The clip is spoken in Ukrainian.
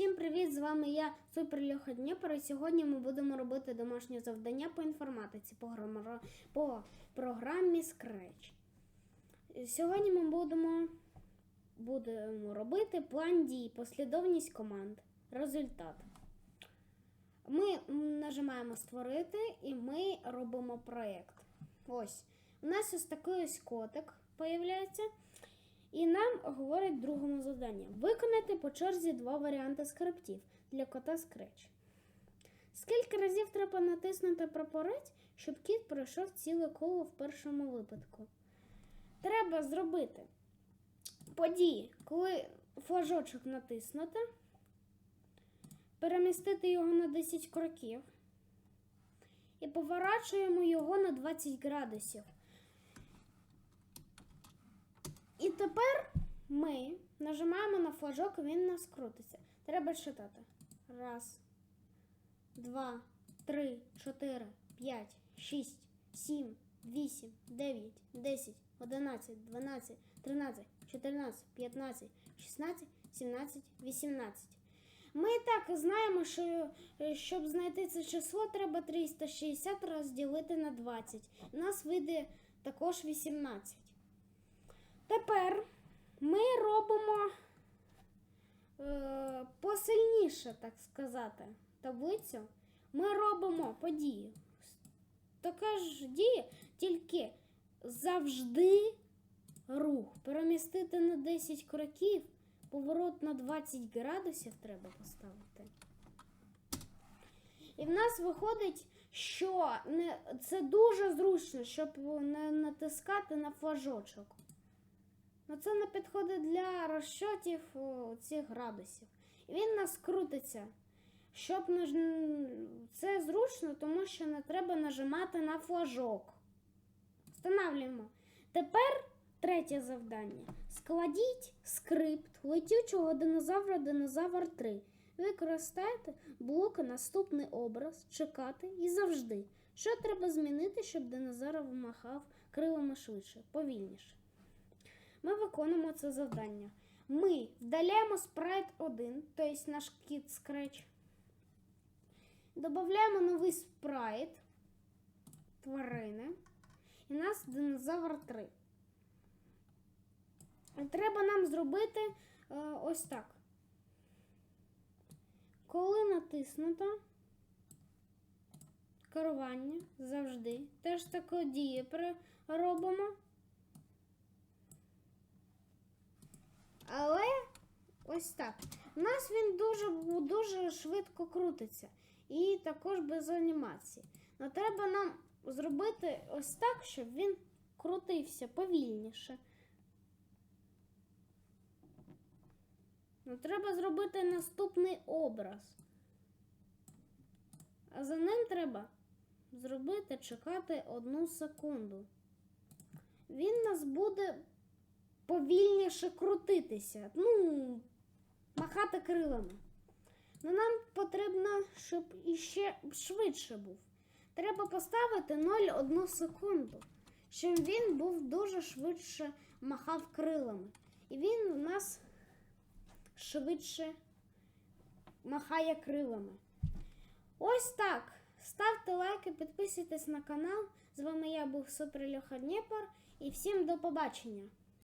Всім привіт! З вами я, Супер Льоха Дніпро, сьогодні ми будемо робити домашнє завдання по інформатиці по, грамара- по програмі Scratch. Сьогодні ми будемо, будемо робити план дій, послідовність команд, результат. Ми нажимаємо створити і ми робимо проєкт. Ось. У нас ось такий ось котик появляється. І нам говорить другому завданні. Виконати по черзі два варіанти скриптів для кота Scratch. Скільки разів треба натиснути прапорець, щоб кіт пройшов ціле коло в першому випадку? Треба зробити події, коли флажочок натиснути, перемістити його на 10 кроків і поворачуємо його на 20 градусів. І тепер ми нажимаємо на флажок, він нас крутиться. Треба читати. Раз, два, три, чотири, п'ять, шість, сім, вісім, дев'ять, десять, одинадцять, дванадцять, тринадцять, чотирнадцять, п'ятнадцять, шістнадцять, сімнадцять, вісімнадцять. Ми так знаємо, що е, щоб знайти це число, треба 360 розділити на 20. У нас вийде також 18. Тепер ми робимо е, посильніше, так сказати, таблицю. Ми робимо подію. Така ж дія, тільки завжди рух. Перемістити на 10 кроків, поворот на 20 градусів треба поставити. І в нас виходить, що не, це дуже зручно, щоб не натискати на флажочок. Ну, це не підходить для розчотів цих градусів. І він нас крутиться. Щоб не ж- це зручно, тому що не треба нажимати на флажок. Встановлюємо. Тепер третє завдання. Складіть скрипт летючого динозавра Динозавр 3. Використайте блоки наступний образ, чекати і завжди. Що треба змінити, щоб динозавр махав крилами швидше, повільніше? Ми виконуємо це завдання. Ми вдаляємо спрайт 1, тобто наш кіт Scratch. Додаємо новий спрайт тварини. І нас динозавр 3. Треба нам зробити е, ось так. Коли натиснуто керування завжди. Теж таку дію робимо. Ось так. У нас він дуже, дуже швидко крутиться. І також без анімації. Но треба нам зробити ось так, щоб він крутився повільніше. Ну, треба зробити наступний образ. А за ним треба зробити чекати одну секунду. Він нас буде повільніше крутитися. Ну, махати крилами. Ну, нам потрібно, щоб іще швидше був. Треба поставити 0,1 секунду, щоб він був дуже швидше махав крилами. І він у нас швидше махає крилами. Ось так. Ставте лайки, підписуйтесь на канал. З вами я був Супер Льоха Дніпр і всім до побачення!